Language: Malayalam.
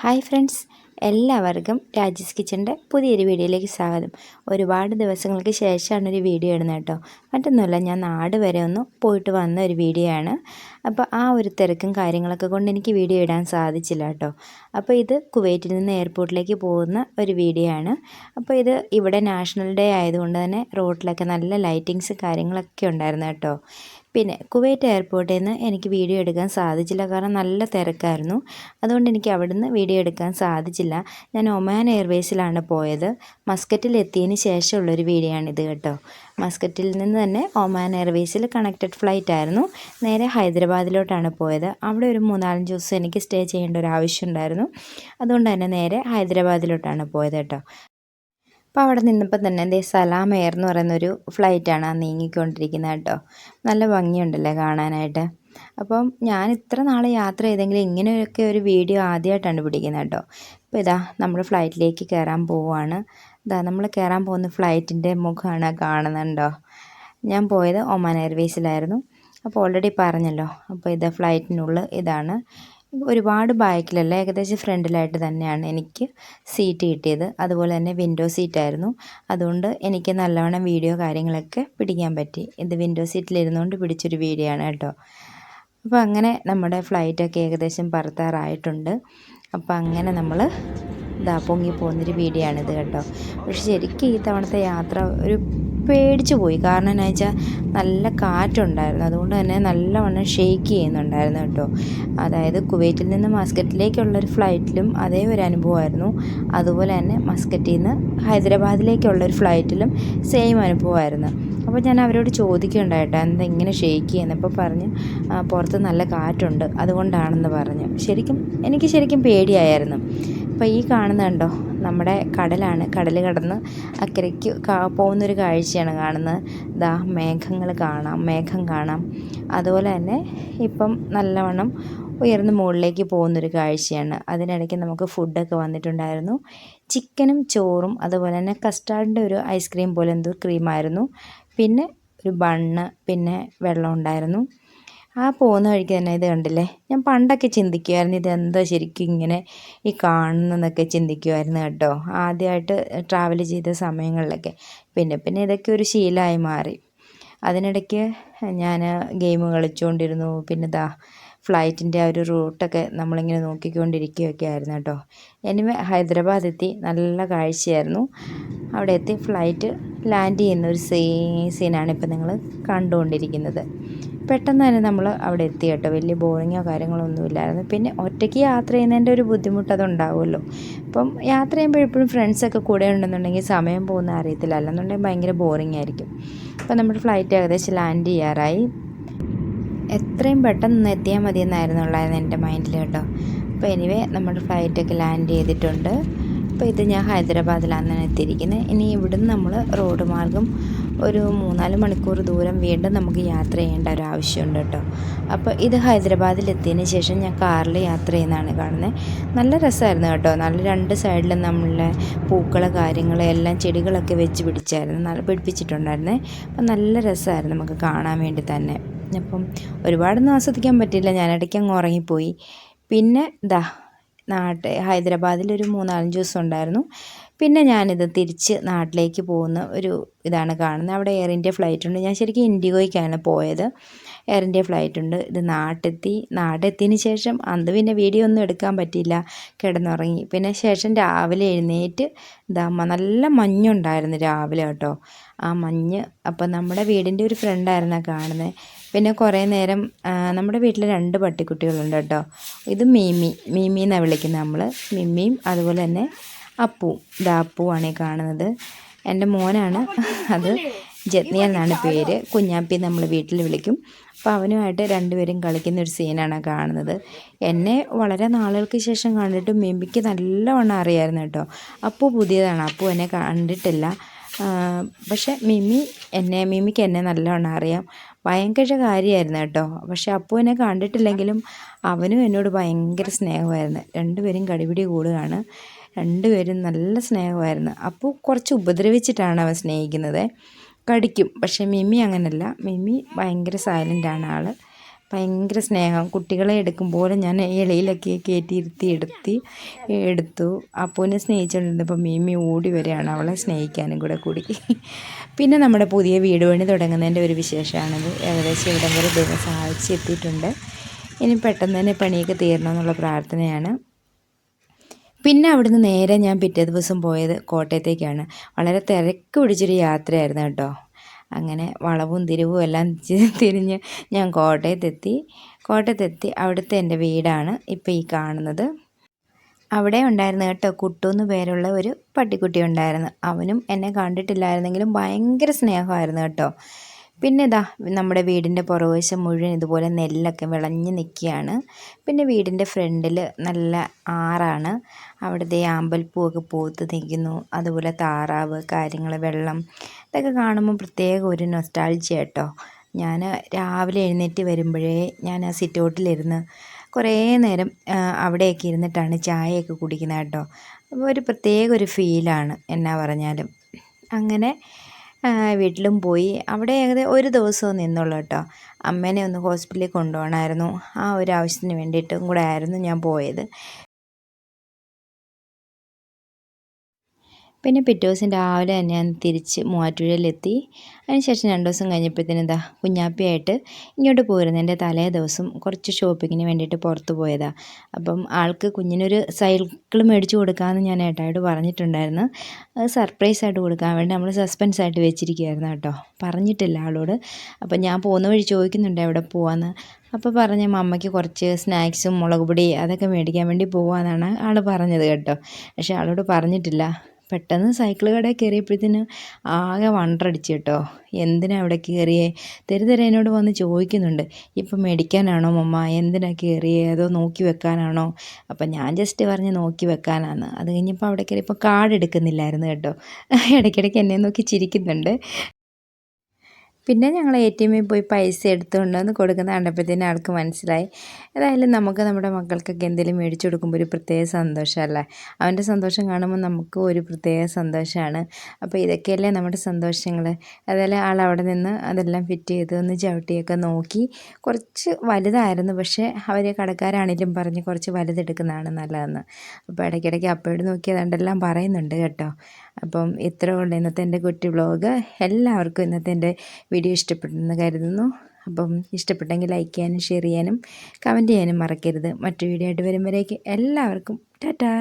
ഹായ് ഫ്രണ്ട്സ് എല്ലാവർക്കും രാജീസ് കിച്ചന്റെ പുതിയൊരു വീഡിയോയിലേക്ക് സ്വാഗതം. ഒരുപാട് ദിവസങ്ങൾക്ക് ശേഷമാണ് ഒരു വീഡിയോ ഇടുന്നത് കേട്ടോ. മറ്റൊന്നുമല്ല ഞാൻ നാട് വരെ ഒന്ന് പോയിട്ട് വന്ന ഒരു വീഡിയോ ആണ്. അപ്പോൾ ആ ഒരു തിരക്കും കാര്യങ്ങളൊക്കെ കൊണ്ട് എനിക്ക് വീഡിയോ ഇടാൻ സാധിച്ചില്ല കേട്ടോ. അപ്പോൾ ഇത് കുവൈറ്റിൽ നിന്ന് എയർപോർട്ടിലേക്ക് പോകുന്ന ഒരു വീഡിയോ ആണ്. അപ്പോൾ ഇത് ഇവിടെ നാഷണൽ ഡേ ആയതുകൊണ്ട് തന്നെ റോഡിലൊക്കെ നല്ല ലൈറ്റിങ്സ് കാര്യങ്ങളൊക്കെ ഉണ്ടായിരുന്നു കേട്ടോ. പിന്നെ കുവൈറ്റ് എയർപോർട്ടിൽ നിന്ന് എനിക്ക് വീഡിയോ എടുക്കാൻ സാധിച്ചില്ല. കാരണം നല്ല തിരക്കായിരുന്നു. അതുകൊണ്ട് എനിക്ക് അവിടുന്ന് വീഡിയോ എടുക്കാൻ സാധിച്ചില്ല. ഞാൻ ഒമാൻ എയർവേസിലാണ് പോയത്. മസ്കറ്റിൽ എത്തിയതിന് ശേഷമുള്ളൊരു വീഡിയോ ആണിത് കേട്ടോ. മസ്കറ്റിൽ നിന്ന് തന്നെ ഒമാൻ എയർവേസിൽ കണക്റ്റഡ് ഫ്ലൈറ്റ് ആയിരുന്നു. നേരെ ഹൈദരാബാദിലോട്ടാണ് പോയത്. അവിടെ ഒരു മൂന്നാലഞ്ച് ദിവസം എനിക്ക് സ്റ്റേ ചെയ്യേണ്ട ഒരു ആവശ്യം ഉണ്ടായിരുന്നു. അതുകൊണ്ട് തന്നെ നേരെ ഹൈദരാബാദിലോട്ടാണ് പോയത് കേട്ടോ. അപ്പോൾ അവിടെ നിന്നപ്പോൾ തന്നെ എന്തേ സലാം എയർ എന്ന് പറയുന്നൊരു ഫ്ലൈറ്റാണ് ആ നീങ്ങിക്കൊണ്ടിരിക്കുന്നത് കേട്ടോ. നല്ല ഭംഗിയുണ്ടല്ലേ കാണാനായിട്ട്. അപ്പം ഞാൻ ഇത്ര നാൾ യാത്ര ചെയ്തെങ്കിലും ഇങ്ങനെയൊക്കെ ഒരു വീഡിയോ ആദ്യമായിട്ടാണ് പിടിക്കുന്നത് കേട്ടോ. അപ്പോൾ ഇതാ നമ്മൾ ഫ്ലൈറ്റിലേക്ക് കയറാൻ പോവുകയാണ് ഇതാ നമ്മൾ കയറാൻ പോകുന്ന ഫ്ലൈറ്റിന്റെ മുഖമാണ് കാണുന്നുണ്ടോ ഞാൻ പോയത് ഒമാൻ എയർവേസിലായിരുന്നു. അപ്പോൾ ഓൾറെഡി പറഞ്ഞല്ലോ. അപ്പോൾ ഇത് ഫ്ലൈറ്റിനുള്ളിൽ ഇതാണ്. ഒരുപാട് ബാക്കിലല്ല ഏകദേശം ഫ്രണ്ടിലായിട്ട് തന്നെയാണ് എനിക്ക് സീറ്റ് കിട്ടിയത്. അതുപോലെ തന്നെ വിൻഡോ സീറ്റായിരുന്നു അതുകൊണ്ട് എനിക്ക് നല്ലവണ്ണം വീഡിയോ കാര്യങ്ങളൊക്കെ പിടിക്കാൻ പറ്റി. ഇത് വിൻഡോ സീറ്റിലിരുന്നുകൊണ്ട് പിടിച്ചൊരു വീഡിയോ ആണ് കേട്ടോ. അപ്പോൾ അങ്ങനെ നമ്മുടെ ഫ്ലൈറ്റൊക്കെ ഏകദേശം പറത്താറായിട്ടുണ്ട്. അപ്പോൾ അങ്ങനെ നമ്മൾ ഇതാ പൊങ്ങി പോകുന്നൊരു വീഡിയോ ആണിത് കേട്ടോ. പക്ഷെ ശരിക്കും ഈ തവണത്തെ യാത്ര ഒരു പേടിച്ചു പോയി കാരണം എന്നാ വെച്ചാൽ നല്ല കാറ്റുണ്ടായിരുന്നു. അതുകൊണ്ട് തന്നെ നല്ലവണ്ണം ഷെയ്ക്ക് ചെയ്യുന്നുണ്ടായിരുന്നു കേട്ടോ. അതായത് കുവൈറ്റിൽ നിന്ന് മസ്കറ്റിലേക്കുള്ള ഒരു ഫ്ലൈറ്റിലും അതേ ഒരു അനുഭവമായിരുന്നു. അതുപോലെ തന്നെ മസ്കറ്റിൽ നിന്ന് ഹൈദരാബാദിലേക്കുള്ള ഒരു ഫ്ലൈറ്റിലും സെയിം അനുഭവമായിരുന്നു. അപ്പോൾ ഞാൻ അവരോട് ചോദിക്കുന്നുണ്ടായിട്ട് എന്താ ഇങ്ങനെ ഷെയ്ക്ക് ചെയ്യുന്നത് അപ്പോൾ പറഞ്ഞ് പുറത്ത് നല്ല കാറ്റുണ്ട്. അതുകൊണ്ടാണെന്ന് പറഞ്ഞു. ശരിക്കും എനിക്ക് ശരിക്കും പേടിയായിരുന്നു. അപ്പോൾ ഈ കാണുന്നുണ്ടോ നമ്മുടെ കടലാണ്. കടൽ കടന്ന് അക്കരയ്ക്ക് പോകുന്നൊരു കാഴ്ചയാണ് കാണുന്നത്. ദാ മേഘങ്ങൾ കാണാം മേഘം കാണാം. അതുപോലെ തന്നെ ഇപ്പം നല്ലവണ്ണം ഉയർന്ന് മുകളിലേക്ക് പോകുന്നൊരു കാഴ്ചയാണ്. അതിനിടയ്ക്ക് നമുക്ക് ഫുഡൊക്കെ വന്നിട്ടുണ്ടായിരുന്നു. ചിക്കനും ചോറും അതുപോലെ തന്നെ കസ്റ്റാർഡിന്റെ ഒരു ഐസ്ക്രീം പോലെ എന്തോ ക്രീമായിരുന്നു പിന്നെ ഒരു ബണ്ണ് പിന്നെ വെള്ളം ഉണ്ടായിരുന്നു. ആ പോകുന്ന വഴിക്ക് തന്നെ ഇത് കണ്ടില്ലേ? ഞാൻ പണ്ടൊക്കെ ചിന്തിക്കുമായിരുന്നു ഇതെന്താ ശരിക്കും ഇങ്ങനെ ഈ കാണുന്നതെന്നൊക്കെ ചിന്തിക്കുമായിരുന്നു കേട്ടോ. ആദ്യമായിട്ട് ട്രാവൽ ചെയ്ത സമയങ്ങളിലൊക്കെ. പിന്നെ പിന്നെ ഇതൊക്കെ ഒരു ശീലമായി മാറി. അതിനിടയ്ക്ക് ഞാൻ ഗെയിം കളിച്ചുകൊണ്ടിരുന്നു. പിന്നെ ദാ ഫ്ലൈറ്റിന്റെ ആ ഒരു റൂട്ടൊക്കെ നമ്മളിങ്ങനെ നോക്കിക്കൊണ്ടിരിക്കുകയൊക്കെ ആയിരുന്നു കേട്ടോ. എനിവേ ഹൈദരാബാദ് എത്തി നല്ല കാഴ്ചയായിരുന്നു. അവിടെ എത്തി ഫ്ലൈറ്റ് ലാൻഡ് ചെയ്യുന്ന ഒരു സീ സീനാണ് ഇപ്പം നിങ്ങൾ കണ്ടുകൊണ്ടിരിക്കുന്നത്. പെട്ടെന്ന് തന്നെ നമ്മൾ അവിടെ എത്തി കേട്ടോ. വലിയ ബോറിങ്ങോ കാര്യങ്ങളോ ഒന്നുമില്ലായിരുന്നു പിന്നെ ഒറ്റയ്ക്ക് യാത്ര ചെയ്യുന്നതിന്റെ ഒരു ബുദ്ധിമുട്ട് അതുണ്ടാവുമല്ലോ. അപ്പം യാത്ര ചെയ്യുമ്പോൾ എപ്പോഴും ഫ്രണ്ട്സൊക്കെ കൂടെ ഉണ്ടെന്നുണ്ടെങ്കിൽ സമയം പോകുന്ന അറിയത്തില്ല. അല്ലെന്നുണ്ടെങ്കിൽ ഭയങ്കര ബോറിംഗ് ആയിരിക്കും. അപ്പം നമ്മുടെ ഫ്ലൈറ്റ് ഏകദേശം ലാൻഡ് ചെയ്യാറായി. എത്രയും പെട്ടെന്ന് എത്തിയാൽ മതി എന്നായിരുന്നുള്ളായിരുന്നു എന്റെ മൈൻഡിൽ കേട്ടോ. അപ്പോൾ എനിവേ നമ്മുടെ ഫ്ലൈറ്റൊക്കെ ലാൻഡ് ചെയ്തിട്ടുണ്ട്. അപ്പോൾ ഇത് ഞാൻ ഹൈദരാബാദിലാണ് എത്തിയിരിക്കുന്നത്. ഇനി ഇവിടുന്ന് നമ്മൾ റോഡ് മാർഗം ഒരു മൂന്നാൽ മണിക്കൂർ ദൂരം വീണ്ടും നമുക്ക് യാത്ര ചെയ്യേണ്ട ഒരു ആവശ്യമുണ്ട് കേട്ടോ. അപ്പോൾ ഇത് ഹൈദരാബാദിൽ എത്തിയതിന് ശേഷം ഞാൻ കാറിൽ യാത്ര ചെയ്യുന്നതാണ് കാണുന്നത്. നല്ല രസമായിരുന്നു കേട്ടോ. നല്ല രണ്ട് സൈഡിലും നമ്മളെ പൂക്കൾ കാര്യങ്ങൾ എല്ലാം ചെടികളൊക്കെ വെച്ച് പിടിച്ചായിരുന്നു. നല്ല പിടിപ്പിച്ചിട്ടുണ്ടായിരുന്നേ. അപ്പം നല്ല രസമായിരുന്നു നമുക്ക് കാണാൻ വേണ്ടി തന്നെ. അപ്പം ഒരുപാടൊന്നും ആസ്വദിക്കാൻ പറ്റില്ല ഞാൻ ഇടയ്ക്ക് അങ്ങ് ഉറങ്ങിപ്പോയി. പിന്നെ ദാ നാട്ടെ ഹൈദരാബാദിൽ ഒരു മൂന്നാലഞ്ച് ദിവസം ഉണ്ടായിരുന്നു. പിന്നെ ഞാനിത് തിരിച്ച് നാട്ടിലേക്ക് പോകുന്ന ഒരു ഇതാണ് കാണുന്നത്. അവിടെ എയർ ഇന്ത്യ ഫ്ലൈറ്റ് ഉണ്ട്. ഞാൻ ശരിക്കും ഇൻഡിഗോയ്ക്കാണ് പോയത്. എയർ ഇന്ത്യ ഫ്ലൈറ്റ് ഉണ്ട്. ഇത് നാട്ടെത്തി. നാടെത്തിയതിന് ശേഷം അന്ന് പിന്നെ വീഡിയോ ഒന്നും എടുക്കാൻ പറ്റിയില്ല. കിടന്നുറങ്ങി. പിന്നെ ശേഷം രാവിലെ എഴുന്നേറ്റ് ഇതാ നല്ല മഞ്ഞുണ്ടായിരുന്നു രാവിലെ കേട്ടോ. ആ മഞ്ഞ്. അപ്പം നമ്മുടെ വീടിന്റെ ഒരു ഫ്രണ്ടായിരുന്നു കാണുന്നത് പിന്നെ കുറേ നേരം നമ്മുടെ വീട്ടിൽ രണ്ട് പട്ടിക്കുട്ടികളുണ്ട് കേട്ടോ. ഇത് മീമി. മീമി എന്നാണ് വിളിക്കുന്നത് നമ്മൾ മിമ്മിയും അതുപോലെ തന്നെ അപ്പു ഇത് അപ്പുവാണ് കാണുന്നത്. എന്റെ മോനാണ്. അത് ജത്നി എന്നാണ് പേര്. കുഞ്ഞാപ്പി നമ്മൾ വീട്ടിൽ വിളിക്കും. അപ്പോൾ അവനുമായിട്ട് രണ്ടുപേരും കളിക്കുന്ന ഒരു സീനാണ് കാണുന്നത്. എന്നെ വളരെ നാളുകൾക്ക് ശേഷം കണ്ടിട്ട് മിമിക്ക് നല്ലവണ്ണം അറിയായിരുന്നു കേട്ടോ. അപ്പു പുതിയതാണ്. അപ്പു എന്നെ കണ്ടിട്ടില്ല. പക്ഷേ മിമി എന്നെ മിമിക്ക് എന്നെ നല്ലവണ്ണം അറിയാം. ഭയങ്കര കാര്യമായിരുന്നു കേട്ടോ. പക്ഷെ അപ്പു എന്നെ കണ്ടിട്ടില്ലെങ്കിലും അവനും എന്നോട് ഭയങ്കര സ്നേഹമായിരുന്നു. രണ്ടുപേരും കടിപിടി കൂടുകയാണ്. രണ്ടുപേരും നല്ല സ്നേഹമായിരുന്നു. അപ്പോൾ കുറച്ച് ഉപദ്രവിച്ചിട്ടാണ് അവൻ സ്നേഹിക്കുന്നത്. കടിക്കും. പക്ഷേ മിമി അങ്ങനല്ല. മിമി ഭയങ്കര സൈലന്റാണ് ആൾ ഭയങ്കര സ്നേഹം. കുട്ടികളെ എടുക്കുമ്പോൾ ഞാൻ ഇലയിലൊക്കെ കയറ്റി ഇരുത്തി എടുത്തി എടുത്തു. അപ്പൂനെ സ്നേഹിച്ചുകൊണ്ടിരുന്നപ്പോൾ മീമി ഓടി വരികയാണ് അവളെ സ്നേഹിക്കാനും കൂടെ കൂടി. പിന്നെ നമ്മുടെ പുതിയ വീട് പണി തുടങ്ങുന്നതിന്റെ ഒരു വിശേഷമാണിത്. ഏകദേശം ഇവിടം വരെ ദൈവം സഹായിച്ചെത്തിയിട്ടുണ്ട് ഇനി പെട്ടെന്ന് തന്നെ പണിയൊക്കെ തീരണമെന്നുള്ള പ്രാർത്ഥനയാണ്. പിന്നെ അവിടുന്ന് നേരെ ഞാൻ പിറ്റേ ദിവസം പോയത് കോട്ടയത്തേക്കാണ്. വളരെ തിരക്ക് പിടിച്ചൊരു യാത്രയായിരുന്നു കേട്ടോ. അങ്ങനെ വളവും തിരിവും എല്ലാം തിരിഞ്ഞ് ഞാൻ കോട്ടയത്തെത്തി. കോട്ടയത്തെത്തി അവിടുത്തെ എന്റെ വീടാണ് ഇപ്പോൾ ഈ കാണുന്നത്. അവിടെ ഉണ്ടായിരുന്നു കേട്ടോ കുട്ടു എന്ന് പേരുള്ള ഒരു പട്ടിക്കുട്ടി ഉണ്ടായിരുന്നു. അവനും എന്നെ കണ്ടിട്ടില്ലായിരുന്നെങ്കിലും ഭയങ്കര സ്നേഹമായിരുന്നു കേട്ടോ. പിന്നെ ഇതാ നമ്മുടെ വീടിന്റെ പുറവശം മുഴുവൻ ഇതുപോലെ നെല്ലൊക്കെ വിളഞ്ഞ് നിൽക്കുകയാണ്. പിന്നെ വീടിന്റെ ഫ്രണ്ടിൽ നല്ല ആറാണ്. അവിടുത്തെ ആമ്പൽപ്പൂവൊക്കെ പൂത്ത് നിൽക്കുന്നു. അതുപോലെ താറാവ് കാര്യങ്ങൾ വെള്ളം ഇതൊക്കെ കാണുമ്പോൾ പ്രത്യേക ഒരു നൊസ്റ്റാൾജി കേട്ടോ. ഞാൻ രാവിലെ എഴുന്നേറ്റ് വരുമ്പോഴേ ഞാൻ ആ സിറ്റൗട്ടിലിരുന്ന് കുറേ നേരം അവിടെയൊക്കെ ഇരുന്നിട്ടാണ് ചായയൊക്കെ കുടിക്കുന്നത് കേട്ടോ. അപ്പോൾ ഒരു പ്രത്യേക ഒരു ഫീലാണ് എന്നാ പറഞ്ഞാലും. അങ്ങനെ വീട്ടിലും പോയി. അവിടെ ഏകദേശം ഒരു ദിവസം നിന്നുള്ളൂ കേട്ടോ. അമ്മേനെ ഒന്ന് ഹോസ്പിറ്റലിൽ കൊണ്ടുപോകണമായിരുന്നു. ആ ഒരു ആവശ്യത്തിന് വേണ്ടിയിട്ടും കൂടെ ആയിരുന്നു ഞാൻ പോയത്. പിന്നെ പിറ്റേ ദിവസം രാവിലെ തന്നെ ഞാൻ തിരിച്ച് മൂവാറ്റുപുഴയിലെത്തി. അതിനുശേഷം രണ്ട് ദിവസം കഴിഞ്ഞപ്പോഴത്തേനും എന്താ കുഞ്ഞാപ്പിയായിട്ട് ഇങ്ങോട്ട് പോയിരുന്നു. എന്റെ തലേ ദിവസം കുറച്ച് ഷോപ്പിങ്ങിന് വേണ്ടിയിട്ട് പുറത്ത് പോയതാണ് അപ്പം ആൾക്ക് കുഞ്ഞിനൊരു സൈക്കിൾ മേടിച്ച് കൊടുക്കാമെന്ന് ഞാൻ ഏട്ടായിട്ട് പറഞ്ഞിട്ടുണ്ടായിരുന്നു. അത് സർപ്രൈസ് ആയിട്ട് കൊടുക്കാൻ വേണ്ടി നമ്മൾ സസ്പെൻസ് ആയിട്ട് വെച്ചിരിക്കുകയായിരുന്നു കേട്ടോ. പറഞ്ഞിട്ടില്ല ആളോട്. അപ്പം ഞാൻ പോകുന്ന വഴി ചോദിക്കുന്നുണ്ട് എവിടെ പോവാന്ന്. അപ്പോൾ പറഞ്ഞ അമ്മയ്ക്ക് കുറച്ച് സ്നാക്സും മുളക് പൊടി അതൊക്കെ മേടിക്കാൻ വേണ്ടി പോവാന്നാണ് ആൾ പറഞ്ഞത് കേട്ടോ. പക്ഷേ ആളോട് പറഞ്ഞിട്ടില്ല. പെട്ടെന്ന് സൈക്കിൾ കടയിൽ കയറിയപ്പോഴത്തേന് ആകെ വണ്ടടിച്ചു കേട്ടോ. എന്തിനാ അവിടെ കയറിയേ? തെരുതെരെ എന്നോട് വന്ന് ചോദിക്കുന്നുണ്ട്. ഇപ്പം മേടിക്കാനാണോ മമ്മ? എന്തിനാ കയറിയേ? അതോ നോക്കി വെക്കാനാണോ? അപ്പം ഞാൻ ജസ്റ്റ് പറഞ്ഞ് നോക്കി വെക്കാനാണ് അത് കഴിഞ്ഞപ്പോൾ അവിടെ കയറിയപ്പോൾ കാർഡ് എടുക്കുന്നില്ലായിരുന്നു കേട്ടോ. ഇടയ്ക്കിടയ്ക്ക് എന്നെ നോക്കി ചിരിക്കുന്നുണ്ട്. പിന്നെ ഞങ്ങൾ എ ടി എമ്മിൽ പോയി പൈസ എടുത്തുകൊണ്ട് വന്ന് കൊടുക്കുന്ന കണ്ടപ്പോഴത്തേനും ആൾക്ക് മനസ്സിലായി. ഏതായാലും നമുക്ക് നമ്മുടെ മക്കൾക്കൊക്കെ എന്തെങ്കിലും മേടിച്ചു കൊടുക്കുമ്പോൾ ഒരു പ്രത്യേക സന്തോഷമല്ലേ? അവന്റെ സന്തോഷം കാണുമ്പോൾ നമുക്ക് ഒരു പ്രത്യേക സന്തോഷമാണ്. അപ്പോൾ ഇതൊക്കെയല്ലേ നമ്മുടെ സന്തോഷങ്ങൾ? അതായത് ആൾ അവിടെ നിന്ന് അതെല്ലാം ഫിറ്റ് ചെയ്ത് ഒന്ന് ചവിട്ടിയൊക്കെ നോക്കി. കുറച്ച് വലുതായിരുന്നു പക്ഷേ അവർ കടക്കാരാണെങ്കിലും പറഞ്ഞ് കുറച്ച് വലുതെടുക്കുന്നതാണ് നല്ലതെന്ന്. അപ്പോൾ ഇടയ്ക്കിടയ്ക്ക് അപ്പോഴും നോക്കി അതുകൊണ്ടെല്ലാം പറയുന്നുണ്ട് കേട്ടോ. അപ്പം ഇത്ര കൊണ്ട് ഇന്നത്തെ എന്റെ കുട്ടി വ്ലോഗ് എല്ലാവർക്കും ഇന്നത്തെ എന്റെ വീഡിയോ ഇഷ്ടപ്പെട്ടെന്ന് കരുതുന്നു. അപ്പം ഇഷ്ടപ്പെട്ടെങ്കിൽ ലൈക്ക് ചെയ്യാനും ഷെയർ ചെയ്യാനും കമന്റ് ചെയ്യാനും മറക്കരുത്. മറ്റു വീഡിയോ ആയിട്ട് വരുമ്പോഴേക്ക് എല്ലാവർക്കും ടാറ്റാ.